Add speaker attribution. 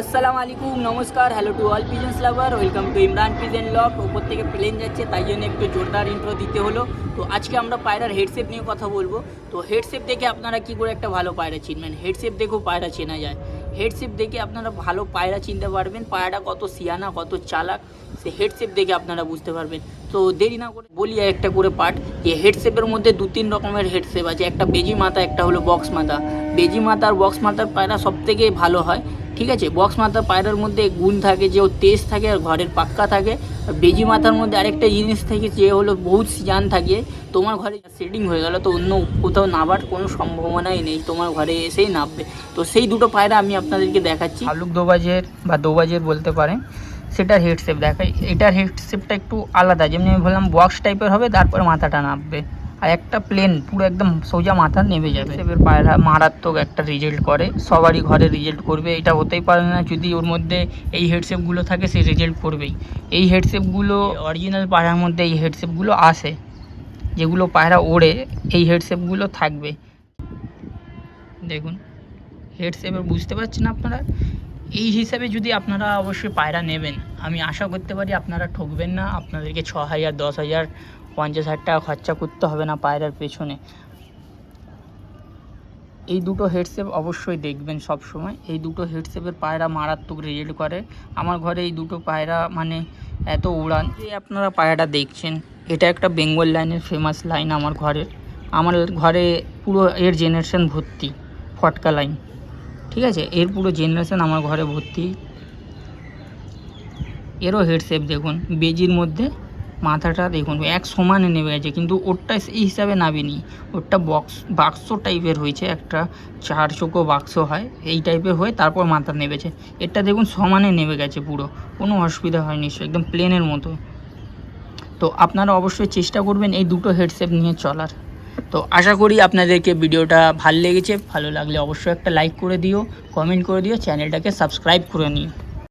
Speaker 1: আসসালামু আলাইকুম, নমস্কার hello to all pigeons lover welcome to Imran pigeon lock ওপর থেকে প্লেন যাচ্ছে, তাই জন্য একটু জোরদার ইন্ট্রো দিতে হলো। তো আজকে আমরা পায়রার হেডসেপ নিয়ে কথা বলব। তো হেডসেপ দেখে আপনারা কি করে একটা ভালো পায়রা চিনবেন? হেডসেপ দেখেও পায়রা চেনা যায়। হেডসেপ দেখে আপনারা ভালো পায়রা চিনতে পারবেন, পায়রাটা কত সিয়ানা, কত চালাক, সে হেডসেপ দেখে আপনারা বুঝতে পারবেন। তো দেরি না করে বলি একটা করে পার্ট যে হেডসেপের মধ্যে দু তিন রকমের হেডসেপ আছে। একটা বেজি মাথা, একটা হলো বক্স মাথা। বেজি মাথা আর বক্স মাথার পায়রা সব থেকে ভালো হয়। ঠিক আছে? বক্স মাথার পায়রার মধ্যে গুণ থাকে, যে ও তেজ থাকে আর ঘরের পাক্কা থাকে। আর বেজি মাথার মধ্যে আরেকটা জিনিস থাকে, যে হলো বহুত সিজান থাকে। তোমার ঘরে সেটিং হয়ে গেল, তো অন্য কোথাও নাবার কোনো সম্ভাবনাই নেই। তোমার ঘরে এসেই নামবে তো সেই দুটো পায়রা আমি আপনাদেরকে দেখাচ্ছি। আলুক দোবাজের বা দোবাজের বলতে পারেন, সেটার হেডসেপ দেখাই। এটার হেডসেপটা একটু আলাদা। যেমনি আমি বললাম বক্স টাইপের হবে, তারপর মাথাটা নামবে আর একটা প্লেন পুরো একদম সোজা মাথা নেমে যাবে। এবার পায়রা মারাত্মক একটা রেজাল্ট করে। সবারই ঘরে রেজাল্ট করবে, এটা হতেই পারে না। যদি ওর মধ্যে এই হেডসেপগুলো থাকে, সে রেজাল্ট করবেই। এই হেডসেপগুলো অরিজিনাল পায়রার মধ্যে এই হেডসেপগুলো আসে, যেগুলো পায়রা ওড়ে, এই হেডসেপগুলো থাকবে। দেখুন হেডসেপের বুঝতে পারছেন আপনারা? এই হিসাবে যদি আপনারা অবশ্যই পায়রা নেবেন, আমি আশা করতে পারি আপনারা ঠকবেন না। আপনাদেরকে ছ হাজার, দশ হাজার পঞ্চাশ হাজার টাকা খরচা করতে হবে না পায়রার পেছনে। এই দুটো হেডসেপ অবশ্যই দেখবেন সব সময় এই দুটো হেডসেপের পায়রা মারাত্মক রেজাল্ট করে। আমার ঘরে এই দুটো পায়রা মানে এত উড়ান যে আপনারা পায়রাটা দেখছেন, এটা একটা বেঙ্গল লাইনের ফেমাস লাইন আমার ঘরের আমার ঘরে পুরো এর জেনারেশন ভর্তি, ফটকা লাইন ঠিক আছে? এর পুরো জেনারেশন আমার ঘরে ভর্তি। এরও হেডসেপ দেখুন, বেজির মধ্যে মাথাটা দেখুন, এক সমানে নেমে গেছে, কিন্তু ওরটা এই হিসাবে নামেনি। ওরটা বক্স বাক্স টাইপের হয়েছে, একটা চার চোখো বাক্স হয়, এই টাইপের হয়ে তারপর মাথা নেমেছে। এটা দেখুন সমানে নেমে গেছে পুরো, কোনো অসুবিধা হয়নি একদম প্লেনের মতো। তো আপনারা অবশ্যই চেষ্টা করবেন এই দুটো হেডসেট নিয়ে চলার। তো আশা করি আপনাদেরকে ভিডিওটা ভালো লেগেছে, ভালো লাগলে অবশ্যই একটা লাইক করে দিও কমেন্ট করে দিও চ্যানেলটাকে সাবস্ক্রাইব করে নিও।